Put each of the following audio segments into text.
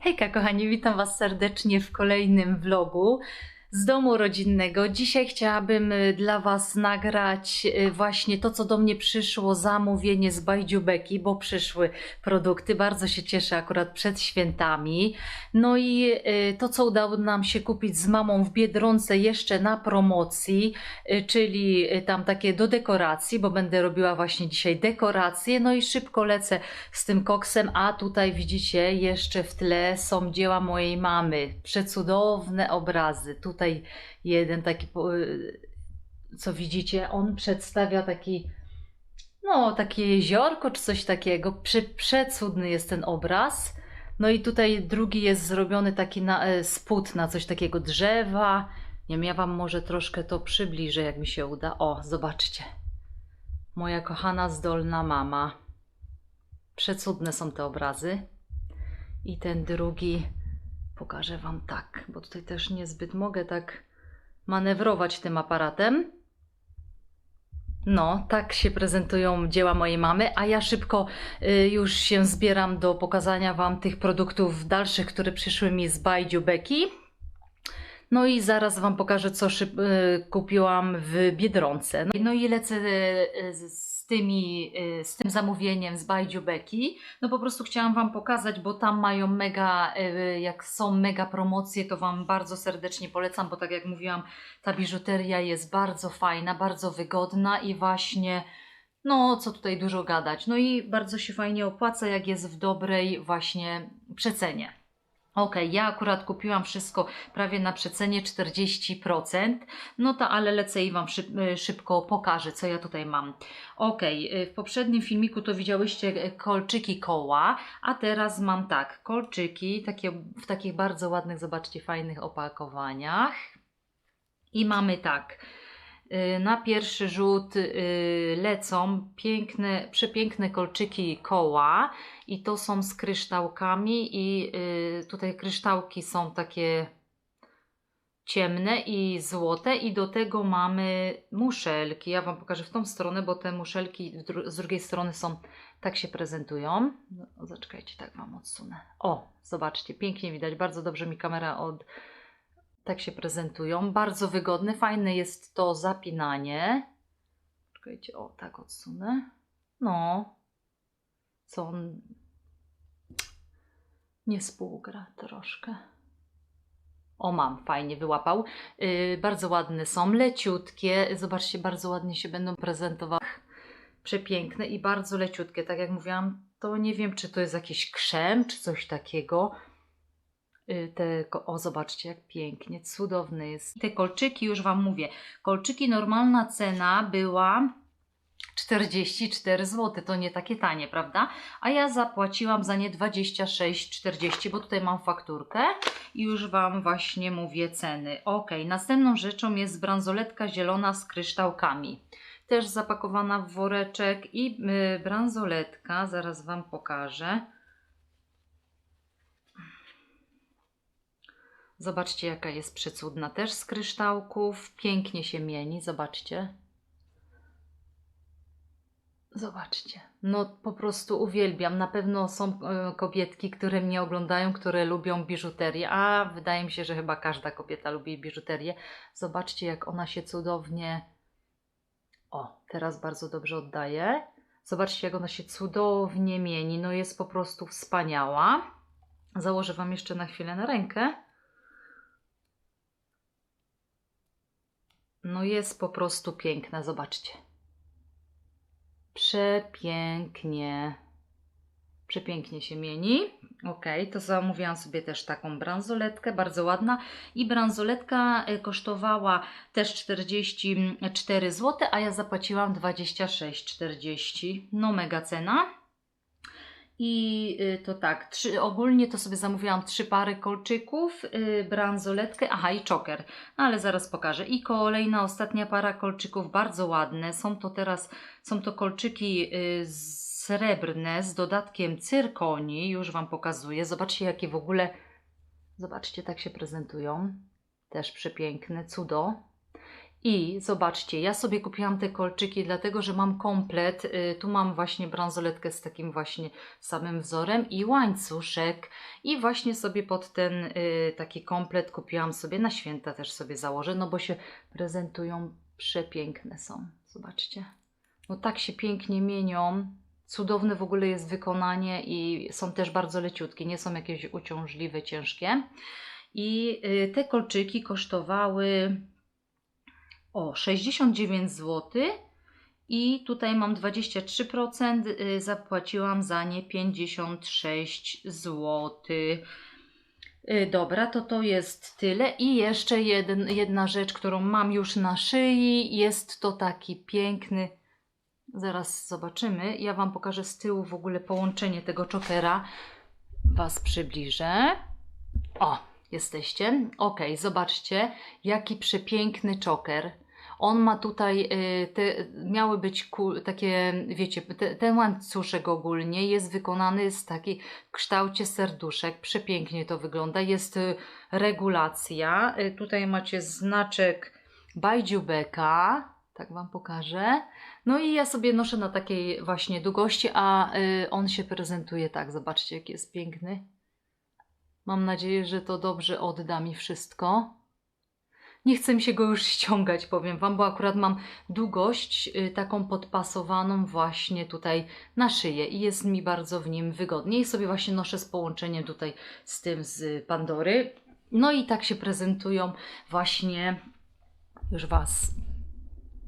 Hejka kochani, witam Was serdecznie w kolejnym vlogu z domu rodzinnego. Dzisiaj chciałabym y, dla Was nagrać y, właśnie to, co do mnie przyszło, zamówienie z Bajdziubeki, bo przyszły produkty. Bardzo się cieszę akurat przed świętami. No i y, to, co udało nam się kupić z mamą w Biedronce jeszcze na promocji, czyli tam takie do dekoracji, bo będę robiła właśnie dzisiaj dekoracje. No i szybko lecę z tym koksem, a tutaj widzicie jeszcze w tle są dzieła mojej mamy. Przecudowne obrazy. Tutaj jeden taki, y, co widzicie, on przedstawia taki, no takie jeziorko czy coś takiego. Prze, przecudny jest ten obraz. No i tutaj drugi jest zrobiony taki na, e, spód na coś takiego drzewa. Nie wiem, ja wam może troszkę to przybliżę, jak mi się uda. O, zobaczcie. Moja kochana, zdolna mama. Przecudne są te obrazy. I ten drugi pokażę Wam tak, bo tutaj też niezbyt mogę tak manewrować tym aparatem. No, tak się prezentują dzieła mojej mamy, a ja szybko y, już się zbieram do pokazania Wam tych produktów dalszych, które przyszły mi z Bajdziu Beki. No i zaraz Wam pokażę, co y, kupiłam w Biedronce. No, i- no lecę y, y, z tymi, y, z tym zamówieniem z Bajdziu Beki. No po prostu chciałam Wam pokazać, bo tam mają mega, y, jak są mega promocje, to Wam bardzo serdecznie polecam, bo tak jak mówiłam, ta biżuteria jest bardzo fajna, bardzo wygodna i właśnie, no co tutaj dużo gadać. No i bardzo się fajnie opłaca, jak jest w dobrej właśnie przecenie. Okej, ja akurat kupiłam wszystko prawie na przecenie 40%, no to ale lecę i Wam y, szybko pokażę, co ja tutaj mam. Y, w poprzednim filmiku to widziałyście y, kolczyki koła, a teraz mam tak, kolczyki takie, w takich bardzo ładnych, zobaczcie, fajnych opakowaniach. I mamy tak, na pierwszy rzut y, lecą piękne, przepiękne kolczyki koła i to są z kryształkami i y, tutaj kryształki są takie ciemne i złote i do tego mamy muszelki. Ja Wam pokażę w tą stronę, bo te muszelki z drugiej strony są, tak się prezentują. No, zaczekajcie, tak Wam odsunę. O, zobaczcie, pięknie widać, bardzo dobrze mi kamera od... Tak się prezentują, bardzo wygodne, fajne jest to zapinanie. Czekajcie, o, tak odsunę. No, co on nie współgra troszkę. O, mam, fajnie wyłapał. Yy, bardzo ładne są, leciutkie. Zobaczcie, bardzo ładnie się będą prezentować. Przepiękne i bardzo leciutkie. Tak jak mówiłam, to nie wiem, czy to jest jakiś krzem, czy coś takiego. Yy, te, ko- o, zobaczcie, jak pięknie, cudowny jest. Te kolczyki, już Wam mówię, kolczyki normalna cena była 44 zł. To nie takie tanie, prawda? A ja zapłaciłam za nie 26,40, bo tutaj mam fakturkę i już Wam właśnie mówię ceny. Ok, następną rzeczą jest bransoletka zielona z kryształkami. Też zapakowana w woreczek i y, bransoletka, zaraz Wam pokażę. Zobaczcie, jaka jest przecudna. Też z kryształków. Pięknie się mieni. Zobaczcie. Zobaczcie. No po prostu uwielbiam. Na pewno są e, kobietki, które mnie oglądają, które lubią biżuterię, a wydaje mi się, że chyba każda kobieta lubi biżuterię. Zobaczcie, jak ona się cudownie. O, teraz bardzo dobrze oddaje. Zobaczcie, jak ona się cudownie mieni. No jest po prostu wspaniała. Założę Wam jeszcze na chwilę na rękę. No jest po prostu piękna, zobaczcie. Przepięknie. Przepięknie się mieni. Ok, to zamówiłam sobie też taką bransoletkę, bardzo ładna. I bransoletka e, kosztowała też 44 zł, a ja zapłaciłam 26,40. No mega cena. I y, to tak, trzy, ogólnie to sobie zamówiłam trzy pary kolczyków, y, bransoletkę, aha i czoker, no ale zaraz pokażę. I kolejna, ostatnia para kolczyków, bardzo ładne. Są to teraz, są to kolczyki y, srebrne z dodatkiem cyrkonii, już Wam pokazuję. Zobaczcie jakie w ogóle, zobaczcie tak się prezentują. Też przepiękne, cudo. I zobaczcie, ja sobie kupiłam te kolczyki, dlatego że mam komplet. y, Tu mam właśnie bransoletkę z takim właśnie samym wzorem i łańcuszek. I właśnie sobie pod ten y, taki komplet kupiłam sobie na święta też sobie założę, no bo się prezentują przepiękne są. Zobaczcie. No tak się pięknie mienią. Cudowne w ogóle jest wykonanie i są też bardzo leciutkie, nie są jakieś uciążliwe, ciężkie. I y, te kolczyki kosztowały o 69 zł i tutaj mam 23%, y, zapłaciłam za nie 56 zł. Y, Dobra, to to jest tyle. I jeszcze jedna rzecz, którą mam już na szyi. Jest to taki piękny. Zaraz zobaczymy. Ja Wam pokażę z tyłu w ogóle połączenie tego czokera. Was przybliżę. O, jesteście. Ok, zobaczcie, jaki przepiękny czoker. On ma tutaj, y, te, miały być takie, wiecie, te, ten łańcuszek ogólnie jest wykonany z taki w kształcie serduszek. Przepięknie to wygląda. Jest y, regulacja. Y, Tutaj macie znaczek Bajdziubeka. Tak Wam pokażę. No i ja sobie noszę na takiej właśnie długości, a on się prezentuje tak. Zobaczcie, jaki jest piękny. Mam nadzieję, że to dobrze odda mi wszystko. Nie chcę mi się go już ściągać, powiem Wam, bo akurat mam długość y, taką podpasowaną właśnie tutaj na szyję i jest mi bardzo w nim wygodnie. I sobie właśnie noszę z połączeniem tutaj z tym z Pandory. No i tak się prezentują właśnie, już Was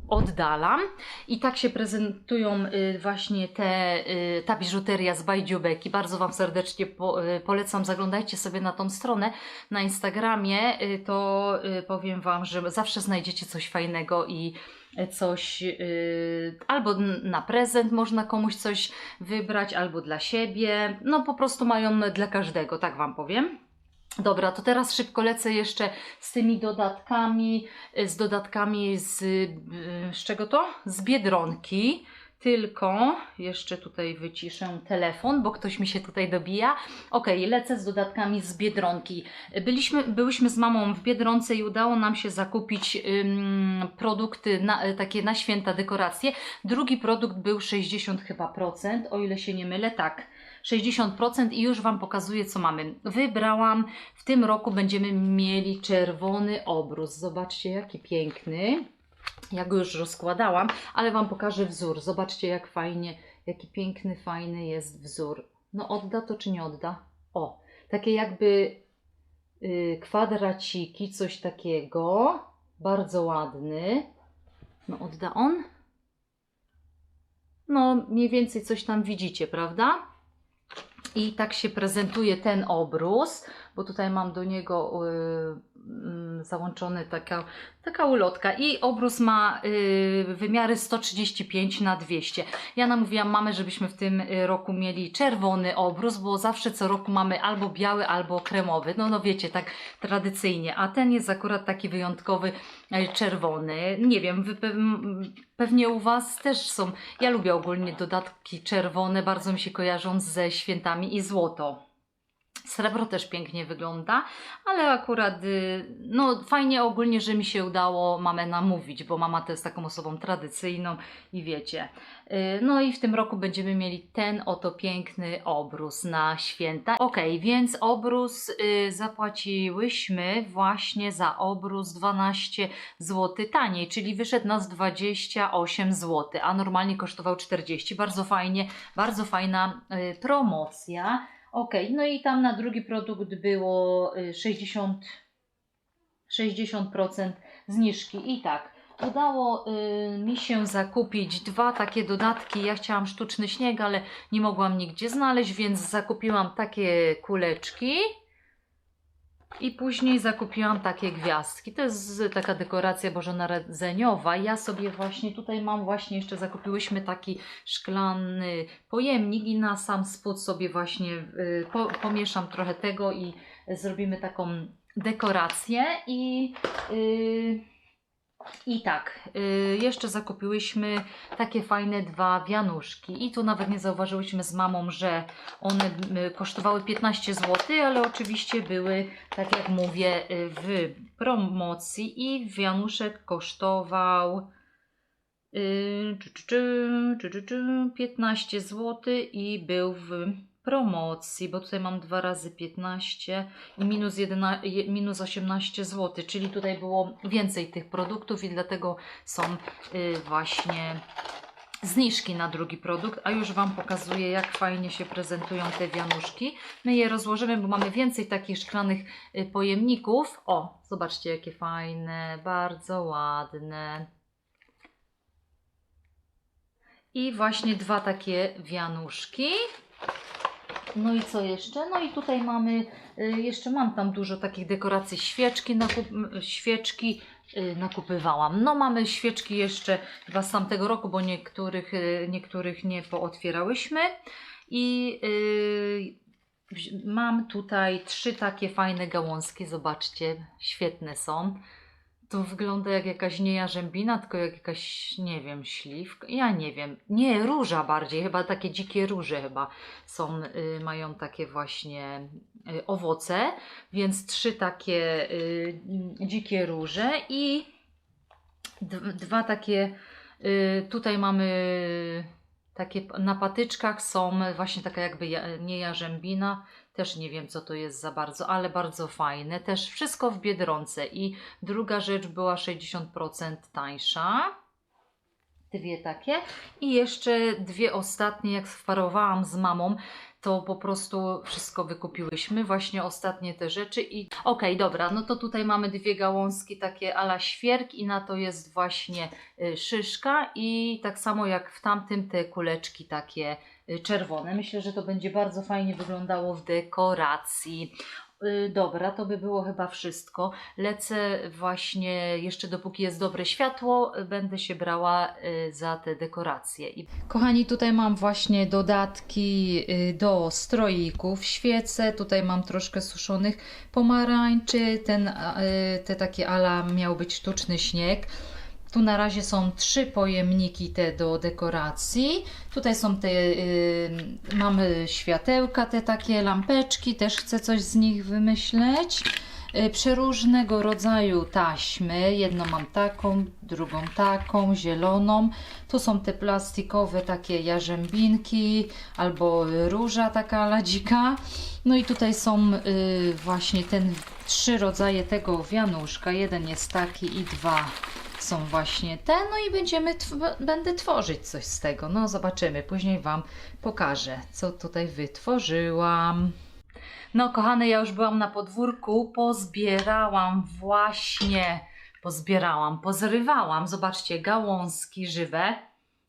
oddalam. I tak się prezentują y, właśnie te, y, ta biżuteria z Bajdziubeki. Bardzo Wam serdecznie y, polecam. Zaglądajcie sobie na tą stronę na Instagramie. To powiem Wam, że zawsze znajdziecie coś fajnego i coś albo na prezent można komuś coś wybrać, albo dla siebie. No po prostu mają dla każdego, tak Wam powiem. Dobra, to teraz szybko lecę jeszcze z tymi dodatkami, z dodatkami z, y, z czego to? Z Biedronki. Tylko jeszcze tutaj wyciszę telefon, bo ktoś mi się tutaj dobija. Ok, lecę z dodatkami z Biedronki. Byliśmy, byłyśmy z mamą w Biedronce i udało nam się zakupić ym, produkty na, y, takie na święta dekoracje. Drugi produkt był 60 chyba procent, o ile się nie mylę, tak. 60% i już Wam pokazuję, co mamy. Wybrałam, w tym roku będziemy mieli czerwony obrus. Zobaczcie, jaki piękny. Ja go już rozkładałam, ale Wam pokażę wzór. Zobaczcie, jak fajnie, jaki piękny, fajny jest wzór. No odda to czy nie odda? O, takie jakby y, kwadraciki, coś takiego. Bardzo ładny. No odda on? No, mniej więcej coś tam widzicie, prawda? I tak się prezentuje ten obrus, bo tutaj mam do niego y, załączony taka, taka ulotka i obrus ma y, wymiary 135 na 200. Ja namówiłam mamę, żebyśmy w tym y, roku mieli czerwony obrus, bo zawsze co roku mamy albo biały, albo kremowy. No, no wiecie, tak tradycyjnie, a ten jest akurat taki wyjątkowy y, czerwony. Nie wiem, wy pewnie u Was też są. Ja lubię ogólnie dodatki czerwone, bardzo mi się kojarzą ze świętami i złoto. Srebro też pięknie wygląda, ale akurat y, no fajnie ogólnie, że mi się udało mamę namówić, bo mama to jest taką osobą tradycyjną i wiecie. Y, No i w tym roku będziemy mieli ten oto piękny obrus na święta. Ok, więc obrus y, zapłaciłyśmy właśnie za obrus 12 zł taniej, czyli wyszedł nas 28 zł, a normalnie kosztował 40. Bardzo fajnie, bardzo fajna promocja. Ok, no i tam na drugi produkt było y, 60, 60% zniżki. I tak, udało y, mi się zakupić dwa takie dodatki. Ja chciałam sztuczny śnieg, ale nie mogłam nigdzie znaleźć, więc zakupiłam takie kuleczki. I później zakupiłam takie gwiazdki. To jest taka dekoracja bożonarodzeniowa. Ja sobie właśnie tutaj mam właśnie jeszcze zakupiłyśmy taki szklany pojemnik i na sam spód sobie właśnie y, po, pomieszam trochę tego i zrobimy taką dekorację i y, I tak, y, jeszcze zakupiłyśmy takie fajne dwa wianuszki. I tu nawet nie zauważyłyśmy z mamą, że one y, kosztowały 15 zł, ale oczywiście były, tak jak mówię, y, w promocji. I wianuszek kosztował y, czy, czy, czy, czy, czy, czy, 15 zł i był w promocji, bo tutaj mam dwa razy 15 i minus, 11, je- minus 18 zł, czyli tutaj było więcej tych produktów i dlatego są y, właśnie zniżki na drugi produkt, a już Wam pokazuję jak fajnie się prezentują te wianuszki. My je rozłożymy, bo mamy więcej takich szklanych y, pojemników. O, zobaczcie jakie fajne, bardzo ładne. I właśnie dwa takie wianuszki. No i co jeszcze? No i tutaj mamy, y, jeszcze mam tam dużo takich dekoracji, świeczki, nakup, świeczki y, nakupywałam. No mamy świeczki jeszcze chyba z tamtego roku, bo niektórych, y, niektórych nie pootwierałyśmy. I y, wzi- mam tutaj trzy takie fajne gałązki, zobaczcie, świetne są. To wygląda jak jakaś nie jarzębina, tylko jak jakaś, nie wiem, śliwka. Ja nie wiem. Nie, róża bardziej, chyba takie dzikie róże chyba są, y, mają takie właśnie y, owoce, więc trzy takie y, dzikie róże i dwa takie, y, tutaj mamy takie p- na patyczkach są właśnie taka jakby ja, nie jarzębina, też nie wiem co to jest za bardzo, ale bardzo fajne, też wszystko w Biedronce i druga rzecz była 60% tańsza. Dwie takie. I jeszcze dwie ostatnie, jak wparowałam z mamą, to po prostu wszystko wykupiłyśmy, właśnie ostatnie te rzeczy i okej, dobra, no to tutaj mamy dwie gałązki takie ala świerk i na to jest właśnie y, szyszka i tak samo jak w tamtym te kuleczki takie czerwone. Myślę, że to będzie bardzo fajnie wyglądało w dekoracji. Y, Dobra, to by było chyba wszystko. Lecę właśnie jeszcze dopóki jest dobre światło, y, będę się brała y, za te dekoracje. Kochani, tutaj mam właśnie dodatki y, do stroików, świece, tutaj mam troszkę suszonych pomarańczy, ten, y, te takie ala miał być sztuczny śnieg. Tu na razie są trzy pojemniki te do dekoracji. Tutaj są te, y, mamy światełka, te takie lampeczki, też chcę coś z nich wymyśleć. Y, Przeróżnego rodzaju taśmy. Jedną mam taką, drugą taką, zieloną. Tu są te plastikowe takie jarzębinki albo róża taka ladzika. No i tutaj są y, właśnie ten trzy rodzaje tego wianuszka. Jeden jest taki i dwa są właśnie te, no i będziemy będę tworzyć coś z tego. No zobaczymy, później Wam pokażę, co tutaj wytworzyłam. No kochane, ja już byłam na podwórku, pozbierałam właśnie, pozbierałam, pozrywałam, zobaczcie, gałązki żywe,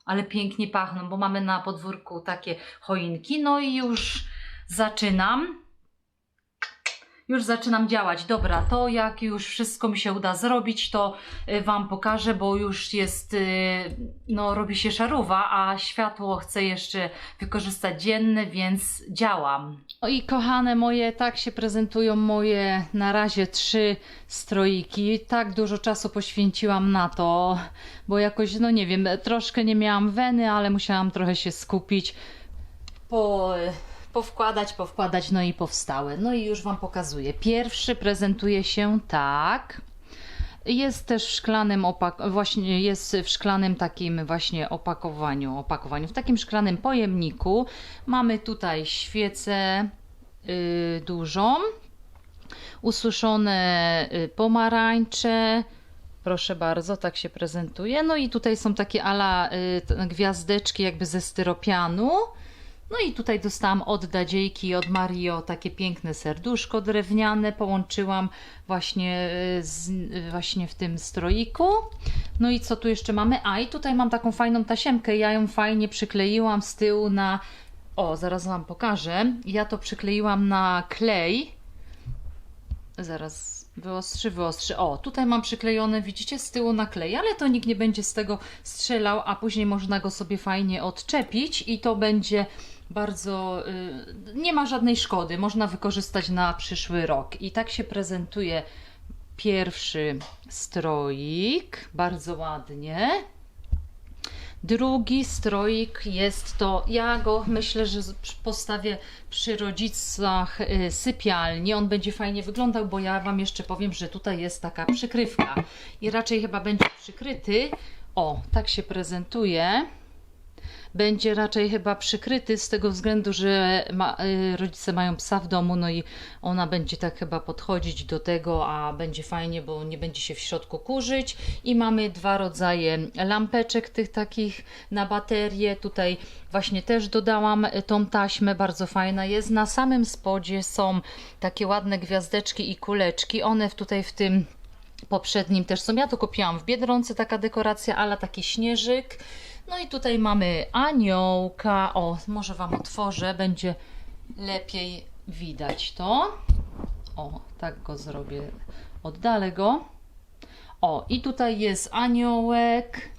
ale pięknie pachną, bo mamy na podwórku takie choinki, no i już zaczynam już zaczynam działać. Dobra, to jak już wszystko mi się uda zrobić, to y, Wam pokażę, bo już jest, y, no robi się szaruwa, a światło chcę jeszcze wykorzystać dzienne, więc działam. O i kochane moje, tak się prezentują moje na razie trzy stroiki. Tak dużo czasu poświęciłam na to, bo jakoś, no nie wiem, troszkę nie miałam weny, ale musiałam trochę się skupić po, powkładać, powkładać, no i powstały. No i już Wam pokazuję. Pierwszy prezentuje się tak. Jest też w szklanym opak- właśnie jest w szklanym takim właśnie opakowaniu, opakowaniu, w takim szklanym pojemniku. Mamy tutaj świecę y, dużą, ususzone y, pomarańcze, Proszę bardzo, tak się prezentuje. No i tutaj są takie ala y, gwiazdeczki jakby ze styropianu. No i tutaj dostałam od Dadziejki, od Mario takie piękne serduszko drewniane. Połączyłam właśnie, y, z, y, właśnie w tym stroiku. No i co tu jeszcze mamy? A i tutaj mam taką fajną tasiemkę. Ja ją fajnie przykleiłam z tyłu na... O, zaraz Wam pokażę. Ja to przykleiłam na klej. Zaraz wyostrzy, wyostrzy. O, tutaj mam przyklejone, widzicie, z tyłu na klej, ale to nikt nie będzie z tego strzelał, a później można go sobie fajnie odczepić i to będzie bardzo. Y, nie ma żadnej szkody, można wykorzystać na przyszły rok. I tak się prezentuje pierwszy stroik, bardzo ładnie. Drugi stroik jest to, ja go myślę, że postawię przy rodzicach y, sypialni. On będzie fajnie wyglądał, bo ja Wam jeszcze powiem, że tutaj jest taka przykrywka i raczej chyba będzie przykryty. O, tak się prezentuje będzie raczej chyba przykryty z tego względu, że ma, y, rodzice mają psa w domu, no i ona będzie tak chyba podchodzić do tego, a będzie fajnie, bo nie będzie się w środku kurzyć. I mamy dwa rodzaje lampeczek tych takich na baterię. Tutaj właśnie też dodałam y, tą taśmę, bardzo fajna jest. Na samym spodzie są takie ładne gwiazdeczki i kuleczki. One tutaj w tym poprzednim też są. Ja to kupiłam w Biedronce, taka dekoracja, ale taki śnieżyk. No i tutaj mamy aniołka. O, może Wam otworzę, będzie lepiej widać to. O, tak go zrobię. Oddalę go. O, i tutaj jest aniołek.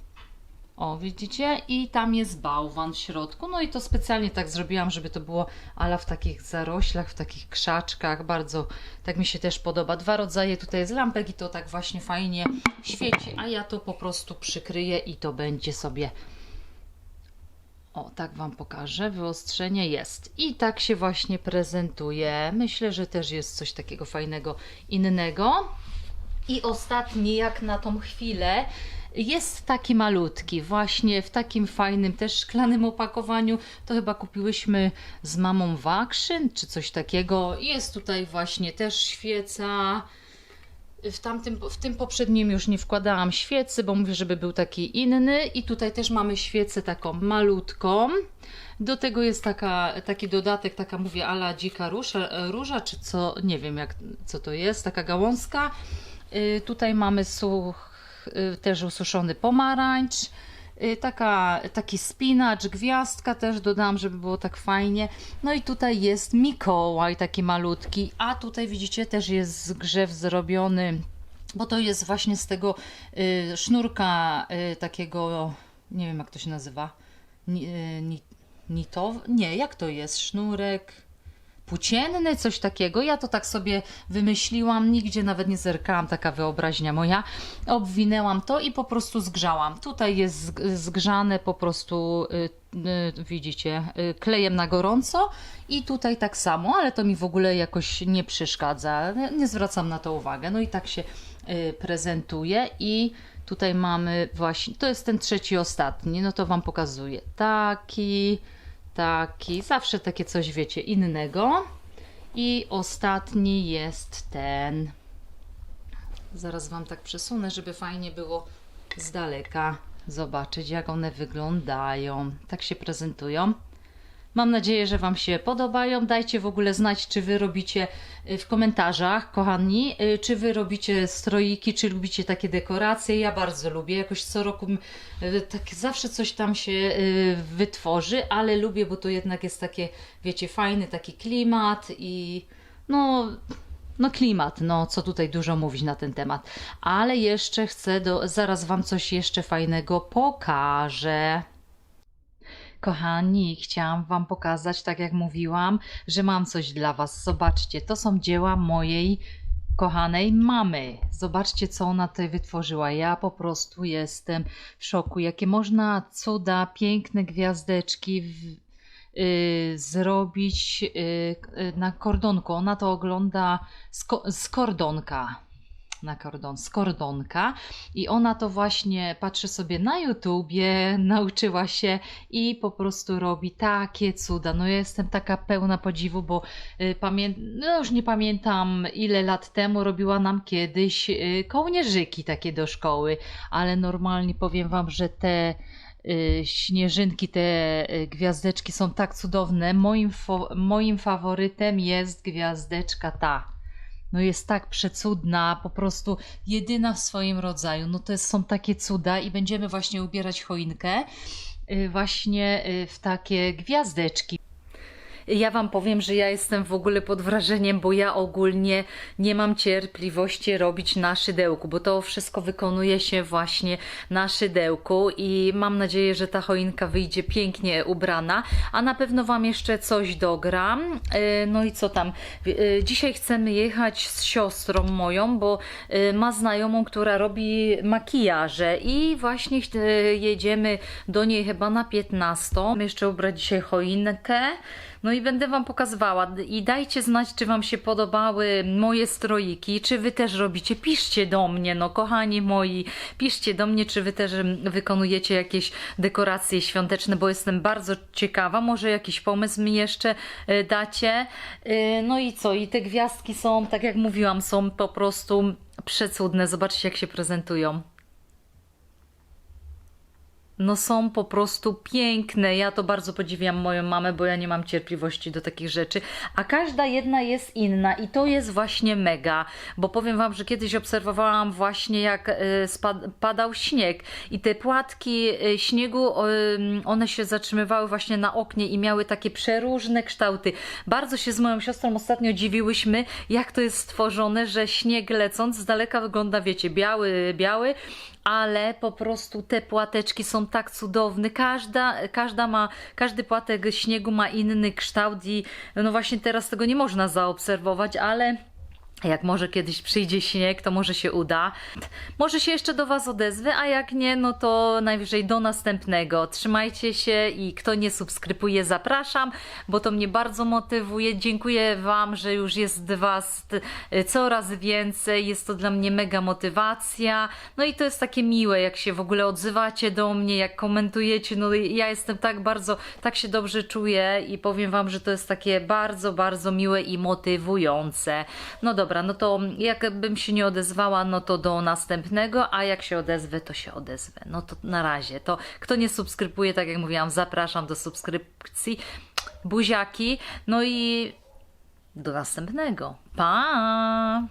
O, widzicie? I tam jest bałwan w środku. No i to specjalnie tak zrobiłam, żeby to było ala w takich zaroślach, w takich krzaczkach. Bardzo tak mi się też podoba. Dwa rodzaje tutaj jest lampek i to tak właśnie fajnie świeci, a ja to po prostu przykryję i to będzie sobie o, tak Wam pokażę. Wyostrzenie jest. I tak się właśnie prezentuje. Myślę, że też jest coś takiego fajnego, innego. I ostatni, jak na tą chwilę, jest taki malutki, właśnie w takim fajnym, też szklanym opakowaniu. To chyba kupiłyśmy z mamą Wakrzyn, czy coś takiego. Jest tutaj właśnie też świeca. W, tamtym, w tym poprzednim już nie wkładałam świecy, bo mówię, żeby był taki inny. I tutaj też mamy świecę taką malutką. Do tego jest taka, taki dodatek, taka mówię, ala dzika róża, róża, czy co, nie wiem jak, co to jest, taka gałązka. Y, tutaj mamy such, y, też ususzony pomarańcz. Y, Taka, taki spinacz, gwiazdka też dodałam, żeby było tak fajnie. No i tutaj jest Mikołaj, taki malutki, a tutaj widzicie też jest zgrzew zrobiony, bo to jest właśnie z tego y, sznurka y, takiego, nie wiem jak to się nazywa, ni, y, ni, nitow, nie, jak to jest, sznurek płócienny, coś takiego. Ja to tak sobie wymyśliłam, nigdzie nawet nie zerkałam, taka wyobraźnia moja. Obwinęłam to i po prostu zgrzałam. Tutaj jest zg- zgrzane po prostu, y, y, widzicie, y, klejem na gorąco i tutaj tak samo, ale to mi w ogóle jakoś nie przeszkadza. Nie- zwracam na to uwagę. No i tak się prezentuje i tutaj mamy właśnie, to jest ten trzeci, ostatni, no to Wam pokazuję. Taki, taki, zawsze takie coś wiecie innego. I ostatni jest ten. Zaraz Wam tak przesunę, żeby fajnie było z daleka zobaczyć, jak one wyglądają. Tak się prezentują. Mam nadzieję, że Wam się podobają. Dajcie w ogóle znać, czy Wy robicie y, w komentarzach, kochani, y, czy Wy robicie stroiki, czy lubicie takie dekoracje. Ja bardzo lubię. Jakoś co roku y, tak zawsze coś tam się wytworzy, ale lubię, bo to jednak jest takie, wiecie, fajny taki klimat i no no klimat, no co tutaj dużo mówić na ten temat. Ale jeszcze chcę, do, zaraz Wam coś jeszcze fajnego pokażę. Kochani, chciałam Wam pokazać, tak jak mówiłam, że mam coś dla Was. Zobaczcie, to są dzieła mojej kochanej mamy. Zobaczcie, co ona tutaj wytworzyła. Ja po prostu jestem w szoku. Jakie można cuda, piękne gwiazdeczki w, y, zrobić y, y, na kordonku. Ona to ogląda z, ko- z kordonka. Na kordon, z kordonka. I ona to właśnie patrzy sobie na YouTubie, nauczyła się i po prostu robi takie cuda. No ja jestem taka pełna podziwu, bo y, no już nie pamiętam ile lat temu robiła nam kiedyś y, kołnierzyki takie do szkoły, ale normalnie powiem wam, że te y, śnieżynki, te gwiazdeczki są tak cudowne. Moim, fo- moim faworytem jest gwiazdeczka ta. No jest tak przecudna, po prostu jedyna w swoim rodzaju. No to są takie cuda i będziemy właśnie ubierać choinkę y, właśnie y, w takie gwiazdeczki. Ja Wam powiem, że ja jestem w ogóle pod wrażeniem, bo ja ogólnie nie mam cierpliwości robić na szydełku, bo to wszystko wykonuje się właśnie na szydełku i mam nadzieję, że ta choinka wyjdzie pięknie ubrana, a na pewno Wam jeszcze coś dogram. E, No i co tam? E, Dzisiaj chcemy jechać z siostrą moją, bo e, ma znajomą, która robi makijaże i właśnie jedziemy do niej chyba na 15. Jeszcze ubrać dzisiaj choinkę. No i będę Wam pokazywała. I dajcie znać, czy Wam się podobały moje stroiki, czy Wy też robicie. Piszcie do mnie, no kochani moi, piszcie do mnie, czy Wy też wykonujecie jakieś dekoracje świąteczne, bo jestem bardzo ciekawa. Może jakiś pomysł mi jeszcze e, dacie. E, No i co? I te gwiazdki są, tak jak mówiłam, są po prostu przecudne. Zobaczcie, jak się prezentują. No są po prostu piękne. Ja to bardzo podziwiam moją mamę, bo ja nie mam cierpliwości do takich rzeczy. A każda jedna jest inna i to jest właśnie mega. Bo powiem Wam, że kiedyś obserwowałam właśnie jak spad- padał śnieg i te płatki e, śniegu, ym, one się zatrzymywały właśnie na oknie i miały takie przeróżne kształty. Bardzo się z moją siostrą ostatnio dziwiłyśmy, jak to jest stworzone, że śnieg lecąc z daleka wygląda, wiecie, biały, biały, ale po prostu te płateczki są tak cudowne. Każda, każda ma, każdy płatek śniegu ma inny kształt i no właśnie teraz tego nie można zaobserwować, ale jak może kiedyś przyjdzie śnieg, to może się uda. Może się jeszcze do Was odezwę, a jak nie, no to najwyżej do następnego. Trzymajcie się i kto nie subskrybuje, zapraszam, bo to mnie bardzo motywuje. Dziękuję Wam, że już jest Was coraz więcej. Jest to dla mnie mega motywacja. No i to jest takie miłe, jak się w ogóle odzywacie do mnie, jak komentujecie. No ja jestem tak bardzo, tak się dobrze czuję i powiem Wam, że to jest takie bardzo, bardzo miłe i motywujące. No dobra, no to jakbym się nie odezwała, no to do następnego, a jak się odezwę, to się odezwę. No to na razie. To kto nie subskrybuje, tak jak mówiłam, zapraszam do subskrypcji. Buziaki. No i do następnego. Pa!